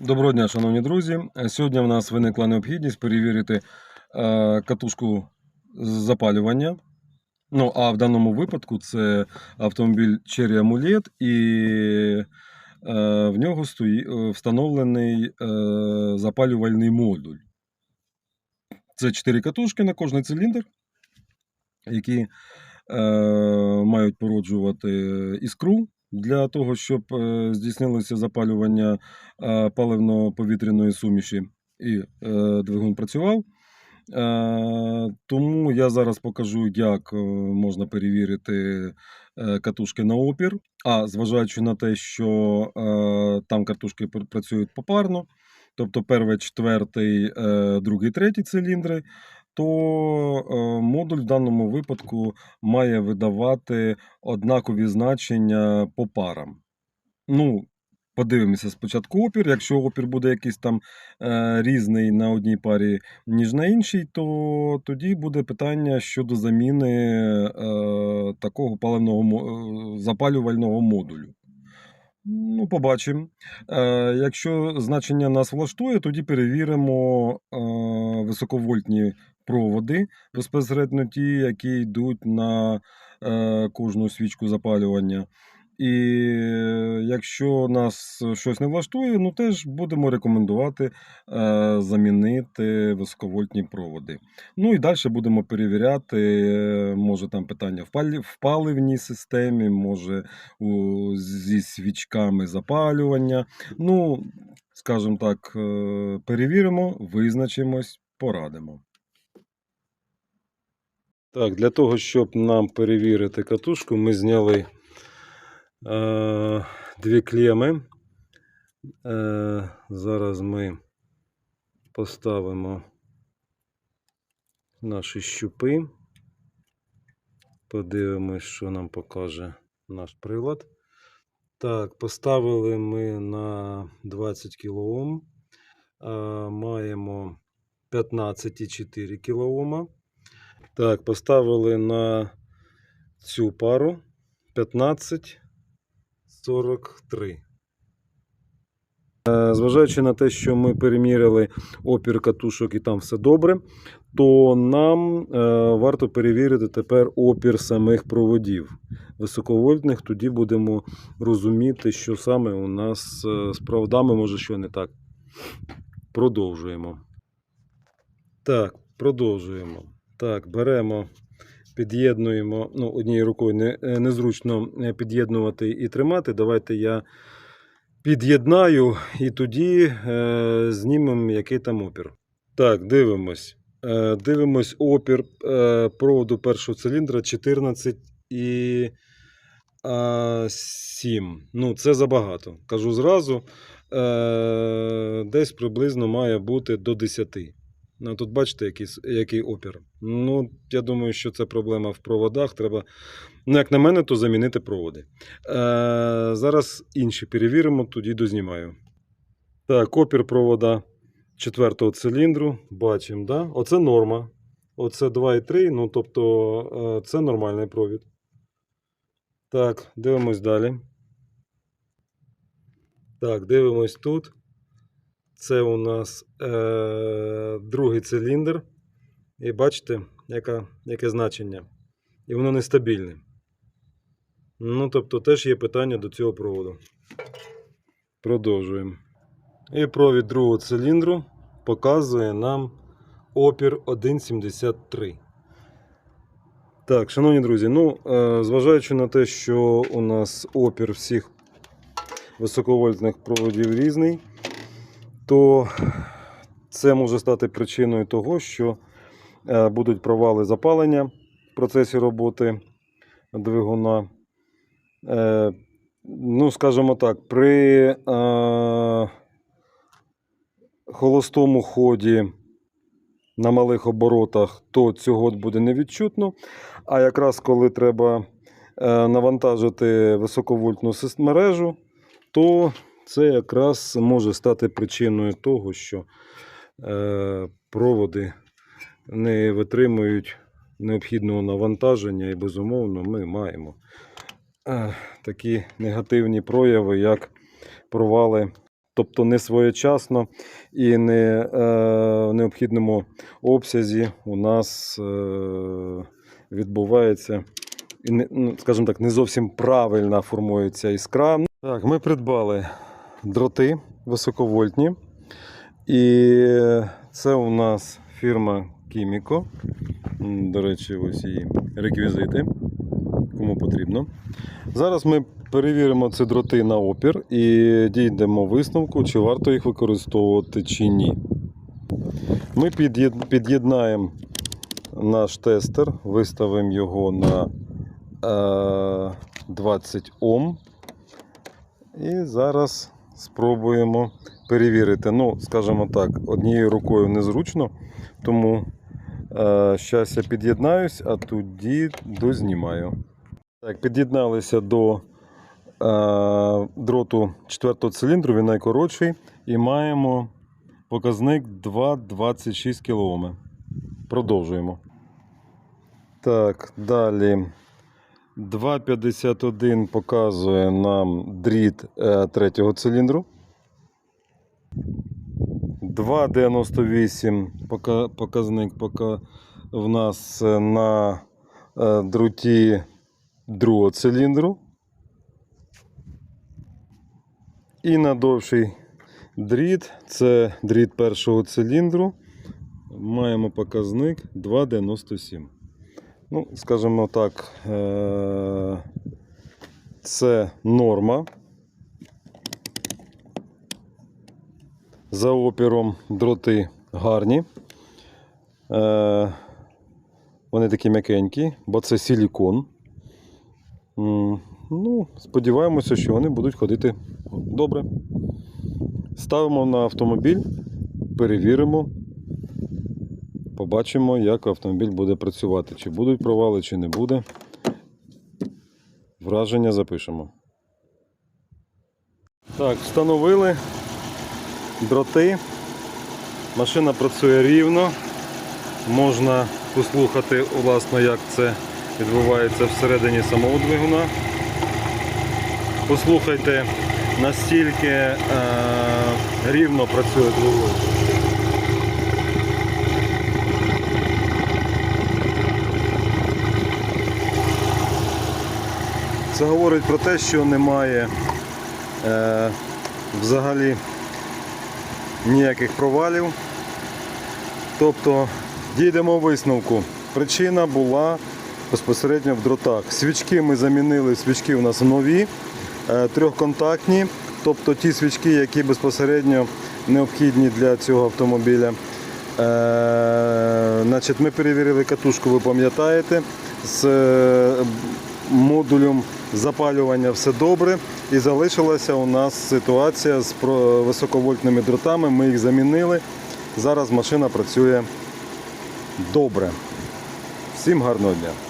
Доброго дня, шановні друзі. Е, Сьогодні в нас виникла необхідність перевірити е, катушку запалювання. Ну, а в даному випадку це автомобіль Cherry Amulet, і е, в нього встановлений запалювальний модуль. Це 4 катушки на кожний циліндр, які мають породжувати іскру для того, щоб е, здійснилося запалювання е, паливно-повітряної суміші і е, двигун працював. Тому я зараз покажу, як можна перевірити катушки на опір. А зважаючи на те, що там катушки працюють попарно, тобто перший, четвертий, другий, третій циліндри, то е, модуль в даному випадку має видавати однакові значення по парам. Ну, подивимося спочатку опір. Якщо опір буде якийсь там е, різний на одній парі, ніж на іншій, то тоді буде питання щодо заміни е, такого паливного е, запалювального модулю. Ну, побачимо. Е, якщо значення нас влаштує, тоді перевіримо е, високовольтні проводи, безпосередньо ті, які йдуть на е, кожну свічку запалювання. І е, якщо нас щось не влаштує, ну теж будемо рекомендувати е, замінити високовольтні проводи. Ну і далі будемо перевіряти, е, може там питання в, паливній системі, може у, зі свічками запалювання. Ну, скажімо так, е, перевіримо, визначимось, порадимо. Так, для того, щоб нам перевірити катушку, ми зняли е, дві клеми. Е, зараз ми поставимо наші щупи. Подивимось, що нам покаже наш прилад. Так, поставили ми на 20 кОм. Е, маємо 15,4 кОм. Так, поставили на цю пару 15,43. Е, Зважаючи на те, що ми переміряли опір катушок і там все добре, то нам е, варто перевірити тепер опір самих проводів високовольтних. Тоді будемо розуміти, що саме у нас е, з проводами може що не так. Продовжуємо. Так, продовжуємо. Так, беремо, під'єднуємо. Ну, однією рукою не, е, незручно е, під'єднувати і тримати. Давайте я під'єднаю і тоді е, знімемо, який там опір. Так, дивимось. Е, дивимось опір е, проводу першого циліндра 14 і а, 7. Ну, це забагато. Кажу зразу. Е, десь приблизно має бути до 10. Ну, тут бачите, який, який опір. Ну, я думаю, що це проблема в проводах. Треба, ну, як на мене, то замінити проводи. Е, зараз інші перевіримо, тоді дознімаю. Так, опір провода четвертого циліндру. Бачимо, да? Оце норма. Оце 2,3, ну тобто е, це нормальний провід. Так, дивимось далі. Так, дивимось тут. Це у нас е, другий циліндр. І бачите, яка, яке значення. І воно нестабільне. Ну, тобто, теж є питання до цього проводу. Продовжуємо. І провід другого циліндру показує нам опір 1,73. Так, шановні друзі, ну, е, зважаючи на те, що у нас опір всіх високовольтних проводів різний, то це може стати причиною того, що е, будуть провали запалення в процесі роботи двигуна. Е, Ну, скажімо так, при е, холостому ході на малих оборотах, то цього буде невідчутно. А якраз коли треба навантажити високовольтну мережу, то це якраз може стати причиною того, що е, проводи не витримують необхідного навантаження, і, безумовно, ми маємо е, такі негативні прояви, як провали тобто не своєчасно і не е, в необхідному обсязі у нас відбувається, і ну, скажімо так, не зовсім правильно формується іскра. Так, ми придбали дроти високовольтні. І це у нас фірма Кіміко. До речі, ось її реквізити, кому потрібно. Зараз ми перевіримо ці дроти на опір і дійдемо висновку, чи варто їх використовувати чи ні. Ми під'єднаємо наш тестер, виставимо його на е, 20 Ом. І зараз спробуємо перевірити. Ну, скажімо так, однією рукою незручно, тому е, щас я під'єднаюсь, а тоді дознімаю. Так, під'єдналися до е, дроту 4 циліндру, він найкоротший, і маємо показник 2,26 кОм. Продовжуємо. Так, далі. 2,51 показує нам дріт е, третього циліндру. 2,98 пока- показник пока в нас е, на е, дроті другого циліндру. І на довший дріт, це дріт першого циліндру. Маємо показник 2,97. Ну, скажімо так, е, це норма. За опіром дроти гарні. Е, Вони такі м'якенькі, бо це силікон. Ну, сподіваємося, що вони будуть ходити добре. Ставимо на автомобіль, перевіримо. Побачимо, як автомобіль буде працювати. Чи будуть провали, чи не буде. Враження запишемо. Так, встановили дроти. Машина працює рівно. Можна послухати, власне, як це відбувається всередині самого двигуна. Послухайте, настільки е- рівно працює двигун. Це говорить про те, що немає е, взагалі ніяких провалів. Тобто дійдемо висновку. Причина була безпосередньо в дротах. Свічки ми замінили, свічки у нас нові, е, трьохконтактні, тобто ті свічки, які безпосередньо необхідні для цього автомобіля. Е, значить, ми перевірили катушку, ви пам'ятаєте, з е, модулем запалювання все добре. І залишилася у нас ситуація з високовольтними дротами. Ми їх замінили. Зараз машина працює добре. Всім гарного дня!